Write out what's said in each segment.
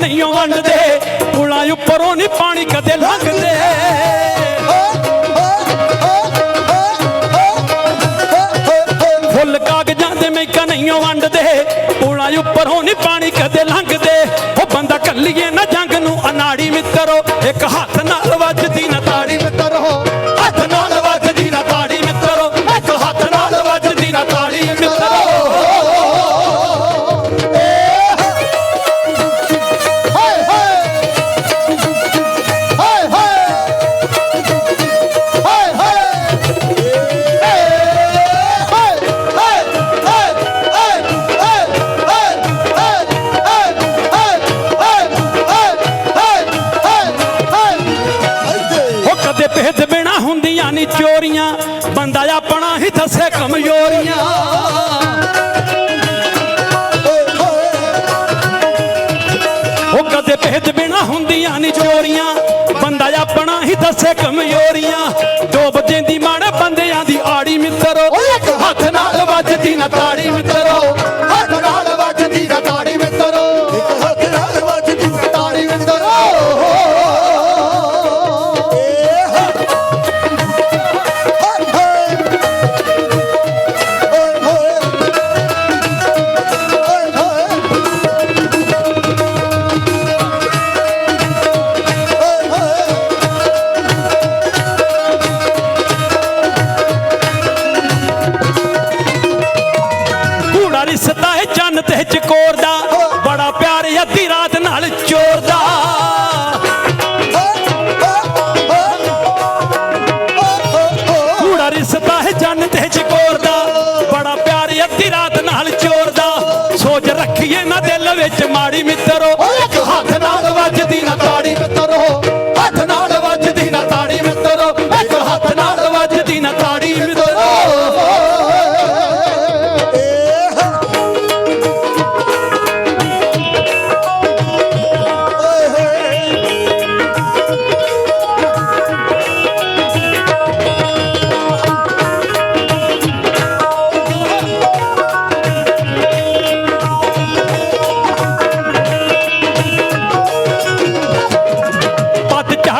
ਨਹੀਂ ਓ ਵੰਡਦੇ। ਪੁਲਾਂ ਉੱਪਰੋਂ ਨਹੀਂ ਪਾਣੀ ਕਦੇ ਲੰਘਦੇ। ਫੁੱਲ ਕਾਗਜ਼ਾਂ ਦੇ ਮੈਂ ਨਹੀਂ ਓ ਵੰਡਦੇ। ਪੁਲਾਂ ਉੱਪਰੋਂ ਨਹੀਂ ਪਾਣੀ ਕਦੇ ਲੰਘਦੇ। ਉਹ ਬੰਦਾ ਕੱਲੀਏ ਨਾ ਜੰਗ ਨੂੰ, ਅਨਾੜੀ ਮਿੱਤਰੋ, ਇੱਕ ਹੱਥ ਨਾਲ ਬਿਨਾ ਨਹੀਂ ਚੋਰੀਆਂ, ਬੰਦਾ ਆਪਣਾ ਹੀ ਦੱਸੇ ਕਮਜ਼ੋਰੀਆਂ। ਉਹ ਕਦੇ ਭੇਦ ਬਿਨਾ ਹੁੰਦੀਆਂ ਨਹੀਂ ਚੋਰੀਆਂ, ਬੰਦਾ ਆਪਣਾ ਹੀ ਦੱਸੇ ਕਮਜ਼ੋਰੀਆਂ। ਡੋਬ ਦਿੰਦੀ ਮਾੜੇ ਬੰਦਿਆਂ ਦੀ ਆੜੀ ਮਿੱਤਰੋ ਹੱਥ ਨਾਲ ਵੱਜਦੀ ਨਾ ਤਾੜੀ ਮਿੱਤਰੋ। ਚੰਨ ਤੇ ਚਕੋਰ ਦਾ, ਬੜਾ ਪਿਆਰ ਅੱਧੀ ਰਾਤ ਨਾਲ ਚੋਰਦਾ ਕੂੜਾ ਰਿਸਦਾ ਹੈ ਚੰਨ ਤੇ ਚਕੋਰ ਦਾ, ਬੜਾ ਪਿਆਰ ਅੱਧੀ ਰਾਤ ਨਾਲ ਚੋਰ ਦਾ। ਸੋਚ ਰੱਖੀਏ ਨਾ ਦਿਲ ਵਿੱਚ ਮਾੜੀ ਮਿੱਤਰੋ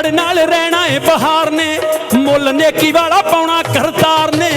ਪੱਤ ਨਾਲ ਰਹਿਣਾ ਏ ਬਹਾਰ ਨੇ। ਮੁੱਲ ਨੇਕੀ ਵਾਲਾ ਪਾਉਣਾ ਕਰਤਾਰ ਨੇ।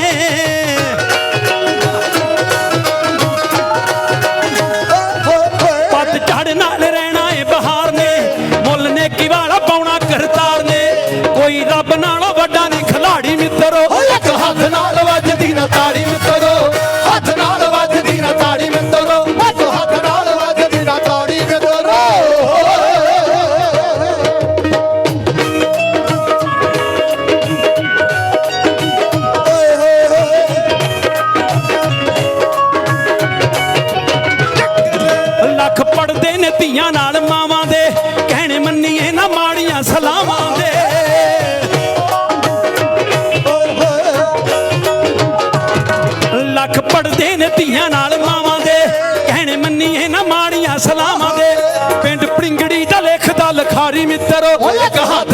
ਪੜਦੇ ਨੇ ਧੀਆਂ ਨਾਲ ਮਾਵਾਂ ਦੇ। ਕਹਿਣੇ ਮੰਨੀਏ ਨਾ ਮਾੜੀਆਂ ਸਲਾਮਾਂ ਦੇ। ਲੱਖ ਪੜਦੇ ਨੇ ਧੀਆਂ ਨਾਲ ਮਾਵਾਂ ਦੇ। ਕਹਿਣੇ ਮੰਨੀਏ ਨਾ ਮਾੜੀਆਂ ਸਲਾਮਾਂ ਦੇ। ਪਿੰਡ ਪ੍ਰਿੰਗੜੀ ਦਾ ਲਿਖਦਾ ਲਖਾਰੀ ਮਿੱਤਰੋ ਨਾਲ